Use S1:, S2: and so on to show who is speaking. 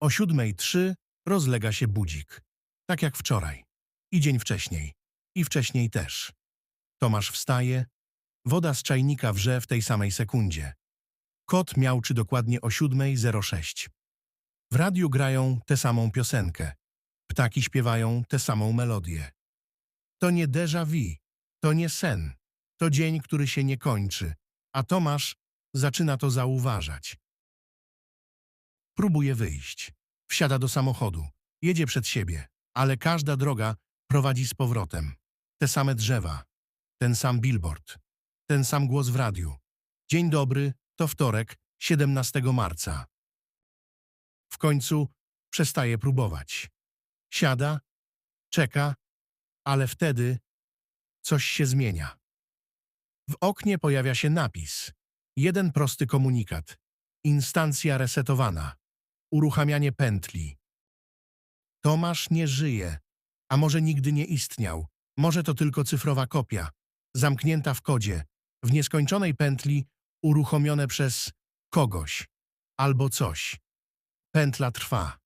S1: O siódmej trzy rozlega się budzik. Tak jak wczoraj. I dzień wcześniej. I wcześniej też. Tomasz wstaje. Woda z czajnika wrze w tej samej sekundzie. Kot miałczy dokładnie o 7.06. W radiu grają tę samą piosenkę. Ptaki śpiewają tę samą melodię. To nie déjà vu, to nie sen. To dzień, który się nie kończy, a Tomasz zaczyna to zauważać. Próbuje wyjść. Wsiada do samochodu. Jedzie przed siebie, ale każda droga prowadzi z powrotem. Te same drzewa, ten sam billboard, ten sam głos w radiu. Dzień dobry, to wtorek, 17 marca. W końcu przestaje próbować. Siada, czeka, ale wtedy coś się zmienia. W oknie pojawia się napis. Jeden prosty komunikat. Instancja resetowana. Uruchamianie pętli. Tomasz nie żyje, a może nigdy nie istniał. Może to tylko cyfrowa kopia, zamknięta w kodzie, w nieskończonej pętli, uruchomione przez kogoś albo coś. Pętla trwa.